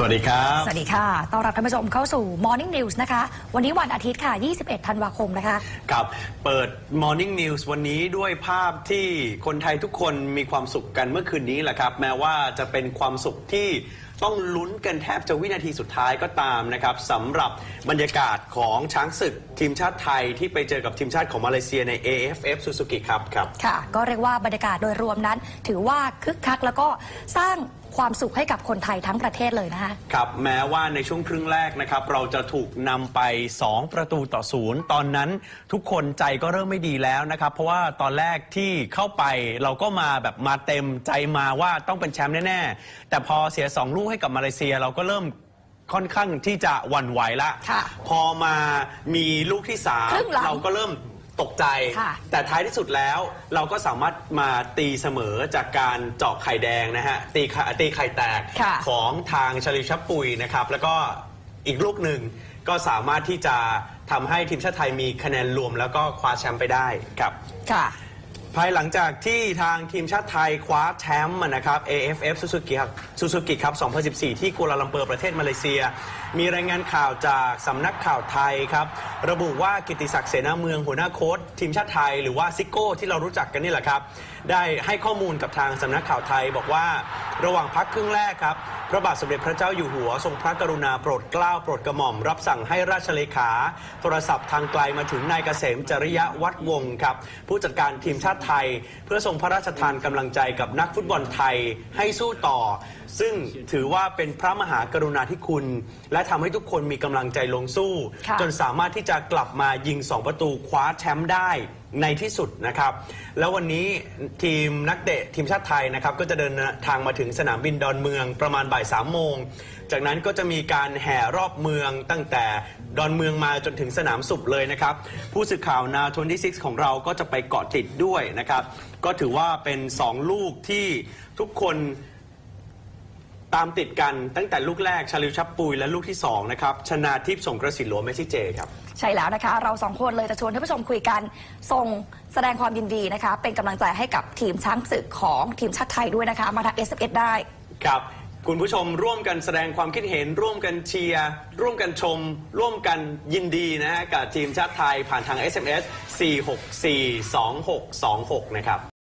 สวัสดีครับ สวัสดีค่ะ ต้อนรับท่านผู้ชมเข้าสู่ Morning News นะคะ วันนี้วันอาทิตย์ค่ะ 21 ธันวาคมนะคะกับ เปิด Morning News วันนี้ด้วยภาพที่คนไทยทุกคนมีความสุขกันเมื่อคืนนี้แหละครับ แม้ว่าจะเป็นความสุขที่ต้องลุ้นกันแทบจะวินาทีสุดท้ายก็ตามนะครับสำหรับบรรยากาศของช้างศึกทีมชาติไทยที่ไปเจอกับทีมชาติของมาเลเซียใน AFF Suzuki ครับครับ ค่ะ ก็เรียกว่าบรรยากาศโดยรวมนั้น ถือว่าคึกคักแล้วก็สร้าง ความสุขให้กับคนไทยทั้งประเทศเลยนะคะครับแม้ว่าในช่วงครึ่งแรกนะครับเราจะถูกนำไป 2 ประตูต่อศูนย์ตอนนั้นทุกคนใจก็เริ่มไม่ดีแล้วนะครับ เพราะว่าตอนแรกที่เข้าไปเราก็มาแบบมาเต็มใจมาว่าต้องเป็นแชมป์แน่ๆ แต่พอเสีย 2 ลูกให้กับมาเลเซียเราก็เริ่มค่อนข้างที่จะหวั่นไหวละค่ะพอมามีลูกที่สามครึ่งหลังเราก็เริ่ม ตกใจ ค่ะแต่ท้ายที่สุดแล้วเราก็สามารถมาตีเสมอจากการเจาะไข่แดงนะฮะตีไข่ตีไข่แตกค่ะ ของทางชลิชับปุยนะครับ แล้วก็อีกลูกหนึ่งก็สามารถที่จะทำให้ทีมชาติไทยมีคะแนนรวมแล้วก็คว้าแชมป์ไปได้ครับ ค่ะ ภายหลังจากที่ทางทีมชาติไทยคว้าแชมป์นะครับ AFF Suzuki ครับ Suzuki ครับ 2014 ที่กัวลาลัมเปอร์ประเทศมาเลเซีย มีรายงานข่าวจากสำนักข่าวไทยครับ ระบุว่ากิติศักดิ์เสนาเมืองหัวหน้าโค้ชทีมชาติไทยหรือว่าซิโก้ที่เรารู้จักกันนี่แหละครับ ได้ให้ข้อมูลกับทางสำนักข่าวไทย บอกว่าระหว่างพักครึ่งแรกครับพระบาทสมเด็จพระเจ้าอยู่หัวทรงพระกรุณาโปรดเกล้าโปรดกระหม่อม รับสั่งให้ราชเลขา โทรศัพท์ทางไกลมาถึงนายเกษมจริยวัฒวงศ์ครับผู้จัดการทีมชาติไทย เพื่อทรงพระราชทานกำลังใจกับนักฟุตบอลไทยให้สู้ต่อ ซึ่งถือว่าเป็นพระมหากรุณาธิคุณ และทำให้ทุกคนมีกำลังใจลงสู้ค่ะจนสามารถที่จะกลับมายิง2ประตูคว้าแชมป์ได้ ในที่สุดนะครับ แล้ววันนี้ทีมนักเตะทีมชาติไทยนะครับ ก็จะเดินทางมาถึงสนามบินดอนเมืองประมาณบ่ายสามโมง จากนั้นก็จะมีการแห่รอบเมืองตั้งแต่ดอนเมืองมาจนถึงสนามสุบเลยนะครับ ผู้สื่อข่าวนา26ของเราก็จะไปเกาะติดด้วยนะครับ ก็ถือว่าเป็น 2 ลูกที่ทุกคน ตามติดกันตั้งแต่ลูกแรกชาลิวชับปุยและลูกที่ 2 นะครับ ชนาทิพย์สงกระสินหลวงเมสซี่เจครับ ใช่แล้วนะคะ เราสองคนเลยจะชวนท่านผู้ชมคุยกันส่งแสดงความยินดีนะคะ เป็นกำลังใจให้กับทีมช้างศึกของทีมชาติไทยด้วยนะคะ มาทาง s อ s ได้ ครับ คุณผู้ชมร่วมกันแสดงความคิดเห็น ร่วมกันเชียร์ร่วมกันชม ร่วมกันยินดีนะฮะกับทีมชาติไทยผ่านทาง SMS 4642626 นะครับ